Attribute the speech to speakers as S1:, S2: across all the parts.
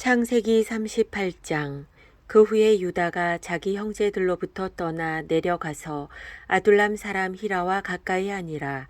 S1: 창세기 38장. 그 후에 유다가 자기 형제들로부터 떠나 내려가서 아둘람 사람 히라와 가까이 하니라.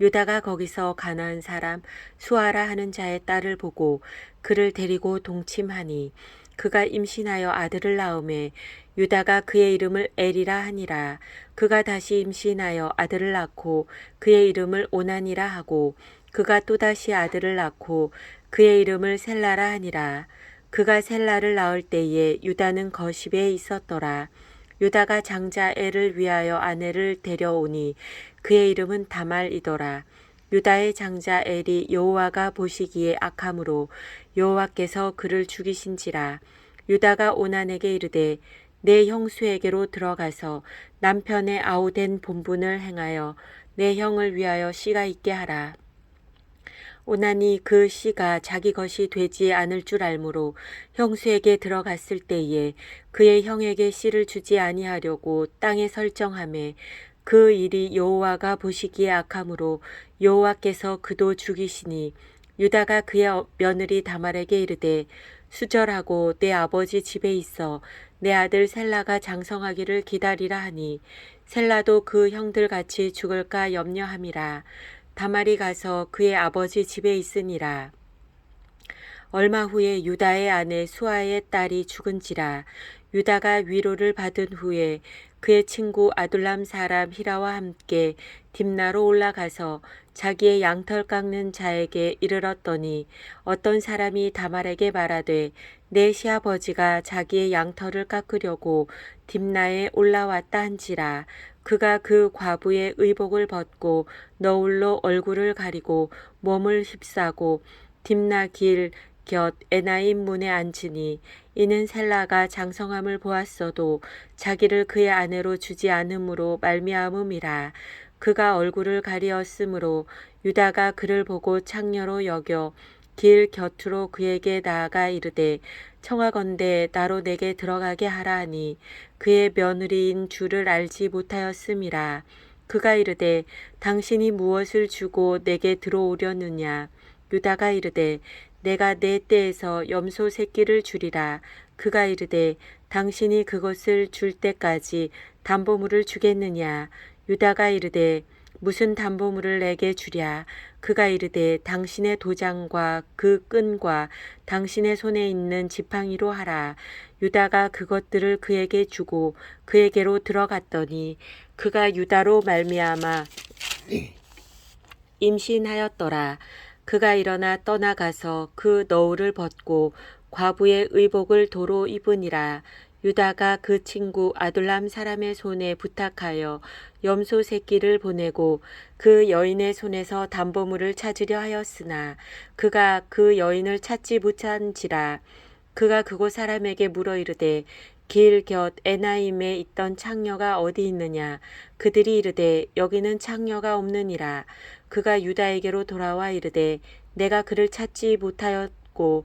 S1: 유다가 거기서 가나안 사람 수아라 하는 자의 딸을 보고 그를 데리고 동침하니 그가 임신하여 아들을 낳음에 유다가 그의 이름을 에리라 하니라. 그가 다시 임신하여 아들을 낳고 그의 이름을 오난이라 하고 그가 또다시 아들을 낳고 그의 이름을 셀라라 하니라 그가 셀라를 낳을 때에 유다는 거십에 있었더라. 유다가 장자 엘을 위하여 아내를 데려오니 그의 이름은 다말이더라. 유다의 장자 엘이 여호와가 보시기에 악함으로 여호와께서 그를 죽이신지라. 유다가 오난에게 이르되 내 형수에게로 들어가서 남편의 아우된 본분을 행하여 내 형을 위하여 씨가 있게 하라. 오나니 그 씨가 자기 것이 되지 않을 줄 알므로 형수에게 들어갔을 때에 그의 형에게 씨를 주지 아니하려고 땅에 설정함에 그 일이 여호와가 보시기에 악함으로 여호와께서 그도 죽이시니 유다가 그의 며느리 다말에게 이르되 수절하고 내 아버지 집에 있어 내 아들 셀라가 장성하기를 기다리라 하니 셀라도 그 형들 같이 죽을까 염려함이라 다말이 가서 그의 아버지 집에 있으니라. 얼마 후에 유다의 아내 수아의 딸이 죽은지라 유다가 위로를 받은 후에 그의 친구 아둘람 사람 히라와 함께 딥나로 올라가서 자기의 양털 깎는 자에게 이르렀더니 어떤 사람이 다말에게 말하되 내 시아버지가 자기의 양털을 깎으려고 딥나에 올라왔다 한지라 그가 그 과부의 의복을 벗고 너울로 얼굴을 가리고 몸을 휩싸고 딥나 길 곁 에나임 문에 앉으니 이는 셀라가 장성함을 보았어도 자기를 그의 아내로 주지 않음으로 말미암음이라 그가 얼굴을 가리었으므로 유다가 그를 보고 창녀로 여겨 길 곁으로 그에게 나아가 이르되 청하건대 나로 내게 들어가게 하라 하니 그의 며느리인 줄을 알지 못하였음이라. 그가 이르되 당신이 무엇을 주고 내게 들어오려느냐? 유다가 이르되 내가 내 떼에서 염소 새끼를 주리라. 그가 이르되 당신이 그것을 줄 때까지 담보물을 주겠느냐? 유다가 이르되 무슨 담보물을 내게 주랴? 그가 이르되 당신의 도장과 그 끈과 당신의 손에 있는 지팡이로 하라. 유다가 그것들을 그에게 주고 그에게로 들어갔더니 그가 유다로 말미암아 임신하였더라. 그가 일어나 떠나가서 그 너울을 벗고 과부의 의복을 도로 입으니라 유다가 그 친구 아둘람 사람의 손에 부탁하여 염소 새끼를 보내고 그 여인의 손에서 담보물을 찾으려 하였으나 그가 그 여인을 찾지 못한지라 그가 그곳 사람에게 물어 이르되 길 곁 에나임에 있던 창녀가 어디 있느냐? 그들이 이르되 여기는 창녀가 없느니라. 그가 유다에게로 돌아와 이르되 내가 그를 찾지 못하였고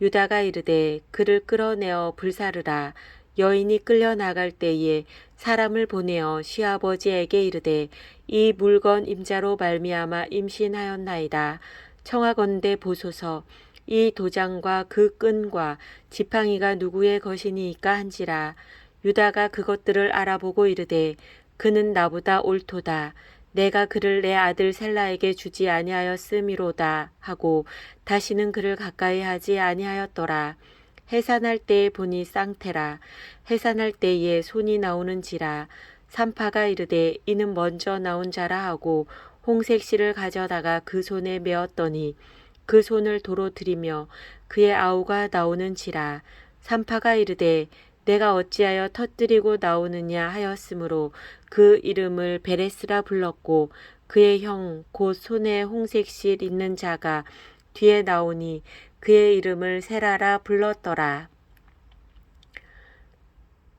S1: 유다가 이르되 그를 끌어내어 불사르라. 여인이 끌려 나갈 때에 사람을 보내어 시아버지에게 이르되 이 물건 임자로 말미암아 임신하였나이다. 청하건대 보소서. 이 도장과 그 끈과 지팡이가 누구의 것이니까 한지라. 유다가 그것들을 알아보고 이르되 그는 나보다 옳도다. 내가 그를 내 아들 셀라에게 주지 아니하였음이로다 하고 다시는 그를 가까이 하지 아니하였더라. 해산할 때에 보니 쌍태라. 해산할 때에 손이 나오는지라. 산파가 이르되 이는 먼저 나온 자라 하고 홍색 실을 가져다가 그 손에 메었더니 그 손을 도로 들이며 그의 아우가 나오는지라. 산파가 이르되 내가 어찌하여 터뜨리고 나오느냐 하였으므로 그 이름을 베레스라 불렀고 그의 형 곧 손에 홍색실 있는 자가 뒤에 나오니 그의 이름을 세라라 불렀더라.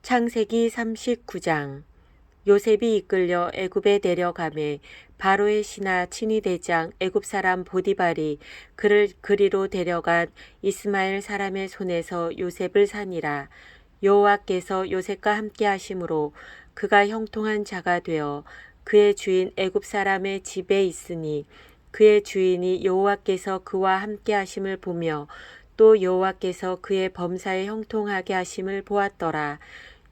S1: 창세기 39장 요셉이 이끌려 애굽에 내려가매 바로의 신하 친위 대장 애굽 사람 보디발이 그를 그리로 데려간 이스마엘 사람의 손에서 요셉을 산이라 여호와께서 요셉과 함께 하심으로 그가 형통한 자가 되어 그의 주인 애굽 사람의 집에 있으니 그의 주인이 여호와께서 그와 함께 하심을 보며 또 여호와께서 그의 범사에 형통하게 하심을 보았더라.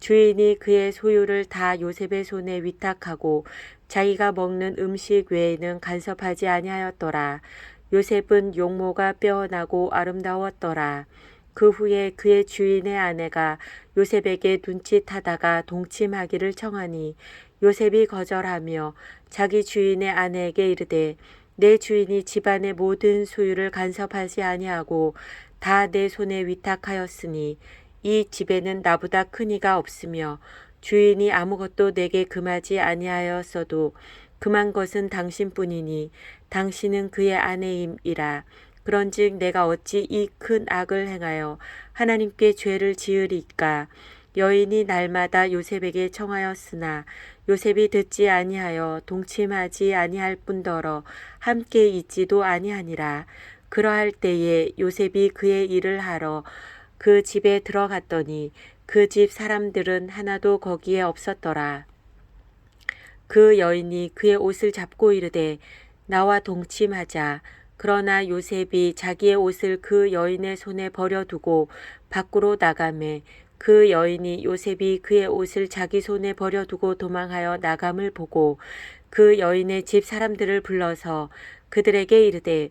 S1: 주인이 그의 소유를 다 요셉의 손에 위탁하고 자기가 먹는 음식 외에는 간섭하지 아니하였더라. 요셉은 용모가 빼어나고 아름다웠더라. 그 후에 그의 주인의 아내가 요셉에게 눈짓하다가 동침하기를 청하니 요셉이 거절하며 자기 주인의 아내에게 이르되 내 주인이 집안의 모든 소유를 간섭하지 아니하고 다 내 손에 위탁하였으니 이 집에는 나보다 큰 이가 없으며 주인이 아무것도 내게 금하지 아니하였어도 금한 것은 당신뿐이니 당신은 그의 아내임이라. 그런즉 내가 어찌 이 큰 악을 행하여 하나님께 죄를 지으리까? 여인이 날마다 요셉에게 청하였으나 요셉이 듣지 아니하여 동침하지 아니할 뿐더러 함께 있지도 아니하니라. 그러할 때에 요셉이 그의 일을 하러 그 집에 들어갔더니 그 집 사람들은 하나도 거기에 없었더라. 그 여인이 그의 옷을 잡고 이르되 나와 동침하자. 그러나 요셉이 자기의 옷을 그 여인의 손에 버려두고 밖으로 나가매 그 여인이 요셉이 그의 옷을 자기 손에 버려두고 도망하여 나감을 보고 그 여인의 집 사람들을 불러서 그들에게 이르되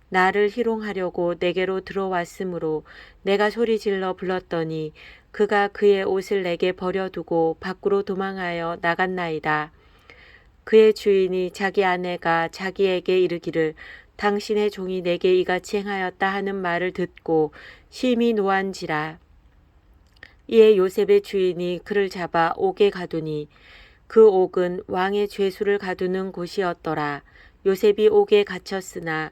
S1: 나를 희롱하려고 내게로 들어왔으므로 내가 소리질러 불렀더니 그가 그의 옷을 내게 버려두고 밖으로 도망하여 나갔나이다. 그의 주인이 자기 아내가 자기에게 이르기를 당신의 종이 내게 이같이 행하였다 하는 말을 듣고 심히 노한지라. 이에 요셉의 주인이 그를 잡아 옥에 가두니 그 옥은 왕의 죄수를 가두는 곳이었더라. 요셉이 옥에 갇혔으나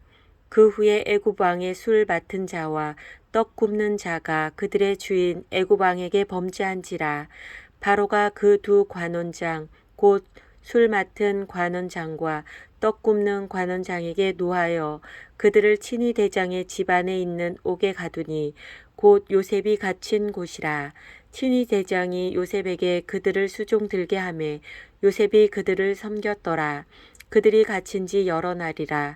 S1: 그 후에 애굽 왕의 술 맡은 자와 떡 굽는 자가 그들의 주인 애굽 왕에게 범죄한지라. 바로가 그 두 관원장 곧 술 맡은 관원장과 떡 굽는 관원장에게 노하여 그들을 친위 대장의 집안에 있는 옥에 가두니 곧 요셉이 갇힌 곳이라. 친위 대장이 요셉에게 그들을 수종 들게 하매 요셉이 그들을 섬겼더라. 그들이 갇힌 지 여러 날이라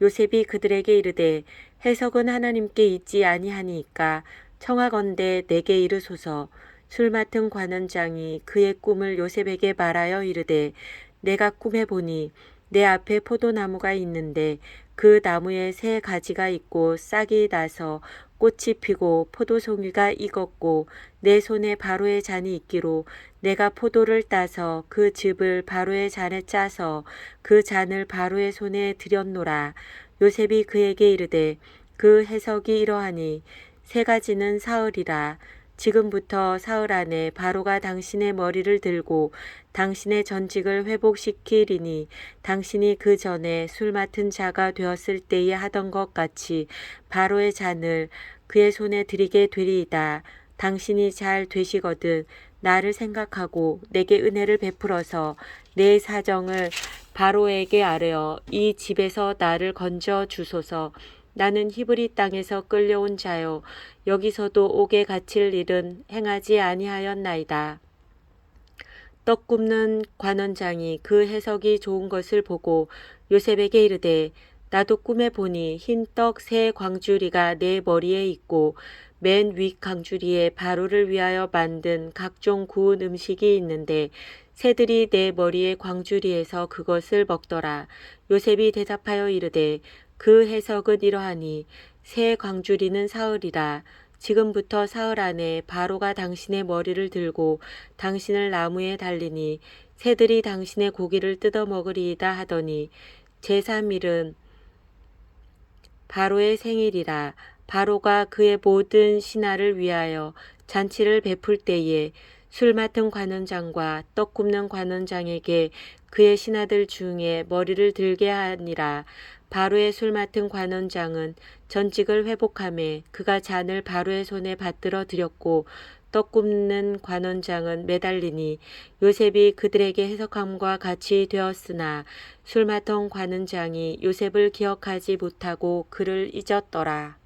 S1: 요셉이 그들에게 이르되 해석은 하나님께 있지 아니하니까 청하건대 내게 이르소서. 술 맡은 관원장이 그의 꿈을 요셉에게 말하여 이르되 내가 꿈에 보니 내 앞에 포도나무가 있는데 그 나무에 새 가지가 있고 싹이 나서 꽃이 피고 포도송이가 익었고 내 손에 바로의 잔이 있기로 내가 포도를 따서 그 즙을 바로의 잔에 짜서 그 잔을 바로의 손에 들였노라. 요셉이 그에게 이르되 그 해석이 이러하니 세 가지는 사흘이라. 지금부터 사흘 안에 바로가 당신의 머리를 들고 당신의 전직을 회복시키리니 당신이 그 전에 술 맡은 자가 되었을 때에 하던 것 같이 바로의 잔을 그의 손에 드리게 되리이다. 당신이 잘 되시거든 나를 생각하고 내게 은혜를 베풀어서 내 사정을 바로에게 아뢰어 이 집에서 나를 건져 주소서. 나는 히브리 땅에서 끌려온 자요 여기서도 옥에 갇힐 일은 행하지 아니하였나이다. 떡 굽는 관원장이 그 해석이 좋은 것을 보고 요셉에게 이르되 나도 꿈에 보니 흰 떡 세 광주리가 내 머리에 있고 맨윗 광주리에 바로를 위하여 만든 각종 구운 음식이 있는데 새들이 내 머리에 광주리에서 그것을 먹더라. 요셉이 대답하여 이르되 그 해석은 이러하니 새 광주리는 사흘이라. 지금부터 사흘 안에 바로가 당신의 머리를 들고 당신을 나무에 달리니 새들이 당신의 고기를 뜯어 먹으리이다 하더니 제3일은 바로의 생일이라 바로가 그의 모든 신하를 위하여 잔치를 베풀 때에 술 맡은 관원장과 떡 굽는 관원장에게 그의 신하들 중에 머리를 들게 하니라 바로의 술 맡은 관원장은 전직을 회복함에 그가 잔을 바로의 손에 받들어 드렸고 떡 굽는 관원장은 매달리니 요셉이 그들에게 해석함과 같이 되었으나 술 맡은 관원장이 요셉을 기억하지 못하고 그를 잊었더라.